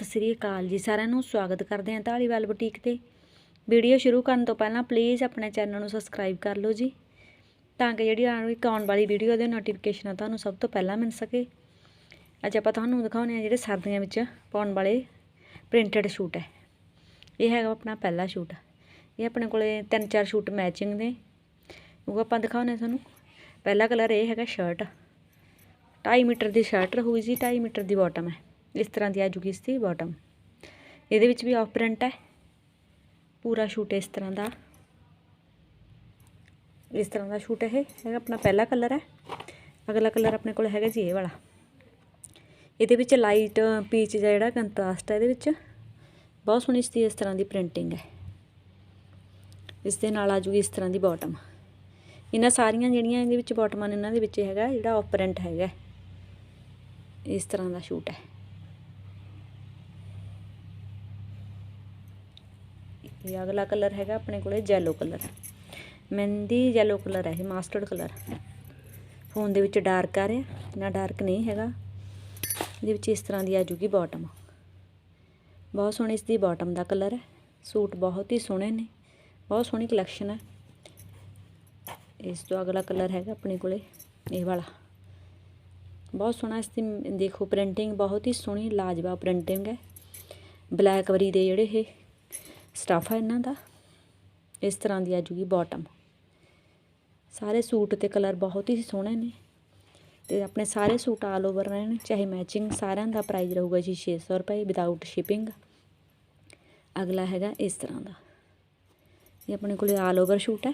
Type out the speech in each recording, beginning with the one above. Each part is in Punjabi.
ਸਤਿ ਸ੍ਰੀ ਅਕਾਲ ਜੀ, ਸਾਰਿਆਂ ਨੂੰ ਸਵਾਗਤ ਕਰਦੇ ਹਾਂ ਢਾਲੀਵਾਲ ਬੁਟੀਕ ਤੇ। ਵੀਡੀਓ ਸ਼ੁਰੂ ਕਰਨ ਤੋਂ ਪਹਿਲਾਂ ਪਲੀਜ਼ ਆਪਣੇ ਚੈਨਲ ਨੂੰ ਸਬਸਕ੍ਰਾਈਬ ਕਰ ਲਓ ਜੀ, ਤਾਂ ਕਿ ਜਿਹੜੀ ਆਉਣ ਵਾਲੀ ਆਉਣ ਵਾਲੀ ਵੀਡੀਓ ਦੇ ਨੋਟੀਫਿਕੇਸ਼ਨ ਤੁਹਾਨੂੰ ਸਭ ਤੋਂ ਪਹਿਲਾਂ ਮਿਲ ਸਕੇ। ਅੱਜ ਆਪਾਂ ਤੁਹਾਨੂੰ ਦਿਖਾਉਂਦੇ ਹਾਂ ਜਿਹੜੇ ਸਰਦੀਆਂ ਵਿੱਚ ਪਾਉਣ ਵਾਲੇ ਪ੍ਰਿੰਟਡ ਸ਼ੂਟ ਹੈ। ਇਹ ਹੈਗਾ ਆਪਣਾ ਪਹਿਲਾ ਸ਼ੂਟ। ਇਹ ਆਪਣੇ ਕੋਲੇ ਤਿੰਨ ਚਾਰ ਸ਼ੂਟ ਮੈਚਿੰਗ ਨੇ। ਉਹ ਆਪਾਂ ਦਿਖਾਉਂਦੇ ਹਾਂ ਤੁਹਾਨੂੰ। ਪਹਿਲਾ ਕਲਰ ਇਹ ਹੈਗਾ ਸ਼ਰਟ 2.5 ਮੀਟਰ ਦੀ ਸ਼ਰਟ ਰਹੂਗੀ ਜੀ 2.5 ਮੀਟਰ ਦੀ ਬਾਟਮ ਹੈ। ਇਸ ਤਰ੍ਹਾਂ ਦੀ ਆਜੂਗੀ ਇਸ ਦੀ ਬਾਟਮ ਇਹਦੇ ਵਿੱਚ ਵੀ ਆਫ ਪ੍ਰਿੰਟ ਹੈ। ਪੂਰਾ ਸ਼ੂਟ ਇਸ ਤਰ੍ਹਾਂ ਦਾ। ਇਸ ਤਰ੍ਹਾਂ ਦਾ ਸ਼ੂਟ ਇਹ ਹੈਗਾ, ਆਪਣਾ ਪਹਿਲਾ ਕਲਰ ਹੈ। ਅਗਲਾ ਕਲਰ ਆਪਣੇ ਕੋਲ ਹੈਗਾ ਜੀ ਇਹ ਵਾਲਾ। ਇਹਦੇ ਵਿੱਚ ਲਾਈਟ ਪੀਚ ਜਿਹੜਾ ਕੰਟਰਾਸਟ ਹੈ ਇਹਦੇ ਵਿੱਚ। ਬਹੁਤ ਸੋਹਣੀ ਇਸ ਦੀ ਇਸ ਤਰ੍ਹਾਂ ਦੀ ਪ੍ਰਿੰਟਿੰਗ ਹੈ। ਇਸ ਦੇ ਨਾਲ ਆ ਜੂਗੀ ਇਸ ਤਰ੍ਹਾਂ ਦੀ ਬਾਟਮ ਇਹਨਾਂ ਸਾਰੀਆਂ ਜਿਹੜੀਆਂ ਇਹਦੇ ਵਿੱਚ ਬਾਟਮਾਂ ਨੇ ਇਹਨਾਂ ਦੇ ਵਿੱਚ ਹੈਗਾ, ਜਿਹੜਾ ਆਫ ਪ੍ਰਿੰਟ ਹੈਗਾ। ਇਸ ਤਰ੍ਹਾਂ ਦਾ ਸ਼ੂਟ ਹੈ। ਇਹ ਅਗਲਾ ਕਲਰ ਹੈਗਾ ਆਪਣੇ ਕੋਲੇ yellow colour. Mehndi yellow colour ਹੈ, ਇਹ ਮਾਸਟਰਡ ਕਲਰ। ਫੋਨ ਦੇ ਵਿੱਚ ਡਾਰਕ ਆ ਰਿਹਾ, ਨਾ ਡਾਰਕ ਨਹੀਂ ਹੈਗਾ। ਇਹਦੇ ਵਿੱਚ ਇਸ ਤਰ੍ਹਾਂ ਦੀ ਆ ਜੂਗੀ ਬਾਟਮ ਬਹੁਤ ਸੋਹਣੀ ਇਸ ਦੀ ਬਾਟਮ ਦਾ ਕਲਰ ਹੈ। ਸੂਟ ਬਹੁਤ ਹੀ ਸੋਹਣੇ ਨੇ, ਬਹੁਤ ਸੋਹਣੀ ਕਲੈਕਸ਼ਨ ਹੈ। ਇਸ ਤੋਂ ਅਗਲਾ ਕਲਰ ਹੈਗਾ ਆਪਣੇ ਕੋਲੇ, ਇਹ ਵਾਲਾ। ਬਹੁਤ ਸੋਹਣਾ ਇਸ ਦੀ ਦੇਖੋ ਪ੍ਰਿੰਟਿੰਗ ਬਹੁਤ ਹੀ ਸੋਹਣੀ, ਲਾਜਵਾਬ ਪ੍ਰਿੰਟਿੰਗ ਹੈ। ਬਲੈਕ ਵਰੀ ਦੇ ਜਿਹੜੇ ਇਹ। ਸਟਫ ਹੈ ਇਹਨਾਂ ਦਾ। ਇਸ ਤਰ੍ਹਾਂ ਦੀ ਆ ਜੂਗੀ ਬਾਟਮ ਸਾਰੇ ਸੂਟ ਤੇ ਕਲਰ ਬਹੁਤ ਹੀ ਸੋਹਣੇ ਨੇ। ਤੇ ਆਪਣੇ ਸਾਰੇ ਸੂਟ ਆਲ ਓਵਰ ਰਹਿਣ, ਚਾਹੇ ਮੈਚਿੰਗ ਸਾਰਿਆਂ ਦਾ ਪ੍ਰਾਈਸ ਰਹੂਗਾ ਜੀ 600 ਰੁਪਏ ਵਿਦਆਊਟ ਸ਼ਿਪਿੰਗ ਅਗਲਾ ਹੈਗਾ ਇਸ ਤਰ੍ਹਾਂ ਦਾ। ਇਹ ਆਪਣੇ ਕੋਲੇ ਆਲ ਓਵਰ ਸ਼ੂਟ ਹੈ।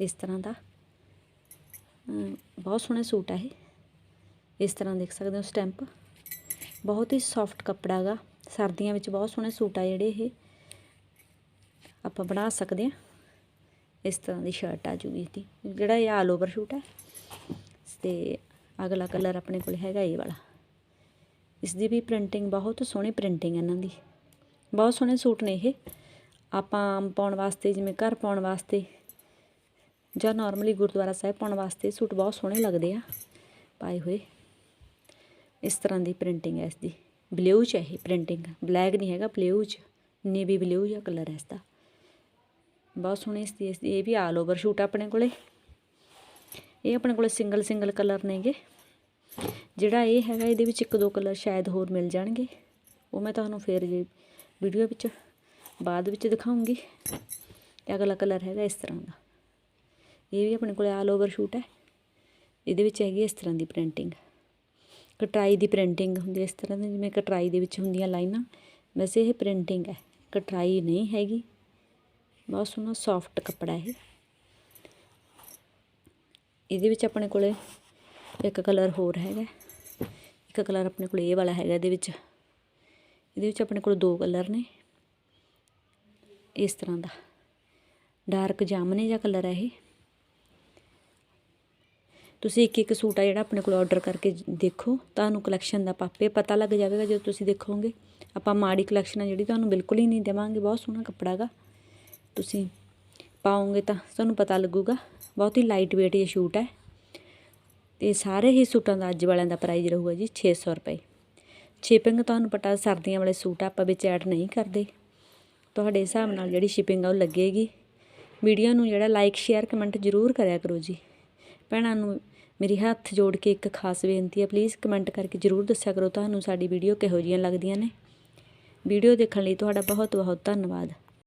ਇਸ ਤਰ੍ਹਾਂ ਦਾ। ਬਹੁਤ ਸੋਹਣਾ ਸੂਟ ਹੈ ਇਹ। ਇਸ ਤਰ੍ਹਾਂ ਦੇਖ ਸਕਦੇ ਹੋ ਸਟੈਂਪ। ਬਹੁਤ ਹੀ ਸੌਫਟ ਕੱਪੜਾ ਹੈਗਾ ਸਰਦੀਆਂ ਵਿੱਚ ਬਹੁਤ ਸੋਹਣੇ ਸੂਟ ਆ ਜਿਹੜੇ ਇਹ। ਆਪਾਂ ਬਣਾ ਸਕਦੇ ਹਾਂ। ਇਸ ਤਰ੍ਹਾਂ ਦੀ ਸ਼ਰਟ ਆ ਜੂਗੀ ਇਹਦੀ। ਜਿਹੜਾ ਇਹ ਆਲ ਓਵਰ ਸ਼ੂਟ ਹੈ ਤੇ ਅਗਲਾ ਕਲਰ ਆਪਣੇ ਕੋਲ ਹੈਗਾ ਇਹ ਵਾਲਾ। ਇਸ ਦੀ ਵੀ ਪ੍ਰਿੰਟਿੰਗ ਬਹੁਤ ਸੋਹਣੀ ਪ੍ਰਿੰਟਿੰਗ ਇਹਨਾਂ ਦੀ। ਬਹੁਤ ਸੋਹਣੇ ਸੂਟ ਨੇ ਇਹ। ਆਪਾਂ ਪਾਉਣ ਵਾਸਤੇ, ਜਿਵੇਂ ਘਰ ਪਾਉਣ ਵਾਸਤੇ ਜਾਂ ਨਾਰਮਲੀ ਗੁਰਦੁਆਰਾ ਸਾਹਿਬ ਪਾਉਣ ਵਾਸਤੇ ਸੂਟ ਬਹੁਤ ਸੋਹਣੇ ਲੱਗਦੇ ਆ। ਪਾਏ ਹੋਏ। ਇਸ ਤਰ੍ਹਾਂ ਦੀ ਪ੍ਰਿੰਟਿੰਗ ਹੈ ਇਸ ਦੀ ਬਲੂ ਚ ਹੈ ਇਹ ਪ੍ਰਿੰਟਿੰਗ ਬਲੈਕ ਨਹੀਂ ਹੈਗਾ ਬਲੂ ਚ। ਨੇਵੀ ਬਲੂ ਜਿਹਾ ਕਲਰ ਹੈ ਇਸ ਦਾ ਬਹੁਤ ਸੋਹਣੀ ਇਸ ਦੀ ਇਸ ਦੀ, ਇਹ ਵੀ ਆਲ ਓਵਰ ਸ਼ੂਟ ਆਪਣੇ ਕੋਲੇ। ਇਹ ਆਪਣੇ ਕੋਲੇ ਸਿੰਗਲ ਸਿੰਗਲ ਕਲਰ ਨੇਗੇ। ਜਿਹੜਾ ਇਹ ਹੈਗਾ, ਇਹਦੇ ਵਿੱਚ ਇੱਕ ਦੋ ਕਲਰ ਸ਼ਾਇਦ ਹੋਰ ਮਿਲ ਜਾਣਗੇ। ਉਹ ਮੈਂ ਤੁਹਾਨੂੰ ਫੇਰ ਜੀ ਵੀਡੀਓ ਵਿੱਚ ਬਾਅਦ ਵਿੱਚ ਦਿਖਾਉਂਗੀ। ਅਗਲਾ ਕਲਰ ਹੈਗਾ ਇਸ ਤਰ੍ਹਾਂ ਦਾ। ਇਹ ਵੀ ਆਪਣੇ ਕੋਲੇ ਆਲ ਓਵਰ ਸ਼ੂਟ ਹੈ ਇਹਦੇ ਵਿੱਚ ਹੈਗੀ ਇਸ ਤਰ੍ਹਾਂ ਦੀ ਪ੍ਰਿੰਟਿੰਗ ਕਟਰਾਈ ਦੀ ਪ੍ਰਿੰਟਿੰਗ ਹੁੰਦੀ ਇਸ ਤਰ੍ਹਾਂ ਦੀ, ਜਿਵੇਂ ਕਟਰਾਈ ਦੇ ਵਿੱਚ ਹੁੰਦੀਆਂ ਲਾਈਨਾਂ। ਵੈਸੇ ਇਹ ਪ੍ਰਿੰਟਿੰਗ ਹੈ। ਕਟਰਾਈ ਨਹੀਂ ਹੈਗੀ। ਬਹੁਤ ਸੋਹਣਾ ਸੌਫਟ ਕੱਪੜਾ ਇਹ। ਇਹਦੇ ਵਿੱਚ ਆਪਣੇ ਕੋਲੇ ਇੱਕ ਕਲਰ ਹੋਰ ਹੈਗਾ। ਇੱਕ ਕਲਰ ਆਪਣੇ ਕੋਲ ਇਹ ਵਾਲਾ ਹੈਗਾ ਇਹਦੇ ਵਿੱਚ। ਇਹਦੇ ਵਿੱਚ ਆਪਣੇ ਕੋਲ ਦੋ ਕਲਰ ਨੇ। ਇਸ ਤਰ੍ਹਾਂ ਦਾ। ਡਾਰਕ ਜਾਮਨੀ ਜਿਹਾ ਕਲਰ ਹੈ ਇਹ। ਤੁਸੀਂ ਇੱਕ ਇੱਕ ਸੂਟ ਆ ਜਿਹੜਾ ਆਪਣੇ ਕੋਲ ਆਰਡਰ ਕਰਕੇ ਦੇਖੋ। ਤੁਹਾਨੂੰ ਕਲੈਕਸ਼ਨ ਦਾ ਪਾਪੇ ਪਤਾ ਲੱਗ ਜਾਵੇਗਾ ਜਦੋਂ ਤੁਸੀਂ ਦੇਖੋਗੇ। ਆਪਾਂ ਮਾੜੀ ਕਲੈਕਸ਼ਨ ਆ ਜਿਹੜੀ ਤੁਹਾਨੂੰ ਬਿਲਕੁਲ ਹੀ ਨਹੀਂ ਦੇਵਾਂਗੇ। ਬਹੁਤ ਸੋਹਣਾ ਕੱਪੜਾ ਹੈਗਾ। ਤੁਸੀਂ ਪਾਓਗੇ ਤਾਂ ਤੁਹਾਨੂੰ ਪਤਾ ਲੱਗੂਗਾ। ਬਹੁਤ ਹੀ ਲਾਈਟ ਵੇਟ ਇਹ ਸ਼ੂਟ ਹੈ। ਤੇ ਸਾਰੇ ਹੀ ਸੂਟਾਂ ਦਾ ਅੱਜ ਵਾਲਿਆਂ ਦਾ ਪ੍ਰਾਈਸ ਰਹੂਗਾ ਜੀ 600 ਰੁਪਏ। ਸ਼ਿਪਿੰਗ ਤੁਹਾਨੂੰ ਪਤਾ ਸਰਦੀਆਂ ਵਾਲੇ ਸੂਟ ਆਪਾਂ ਵਿੱਚ ਐਡ ਨਹੀਂ ਕਰਦੇ। ਤੁਹਾਡੇ ਹਿਸਾਬ ਨਾਲ ਜਿਹੜੀ ਸ਼ਿਪਿੰਗ ਆ ਉਹ ਲੱਗੇਗੀ। ਵੀਡੀਓ ਨੂੰ ਜਿਹੜਾ ਲਾਈਕ ਸ਼ੇਅਰ ਕਮੈਂਟ ਜ਼ਰੂਰ ਕਰਿਆ ਕਰੋ ਜੀ। ਭੈਣਾਂ ਨੂੰ ਮੇਰੀ ਹੱਥ ਜੋੜ ਕੇ ਇੱਕ ਖਾਸ ਬੇਨਤੀ ਹੈ ਪਲੀਜ਼ ਕਮੈਂਟ ਕਰਕੇ ਜ਼ਰੂਰ ਦੱਸਿਆ ਕਰੋ, ਤੁਹਾਨੂੰ ਸਾਡੀ ਵੀਡੀਓ ਕਿਹੋ ਜੀਆਂ ਲੱਗਦੀਆਂ ਨੇ। ਵੀਡੀਓ ਦੇਖਣ ਲਈ ਤੁਹਾਡਾ ਬਹੁਤ ਬਹੁਤ ਧੰਨਵਾਦ।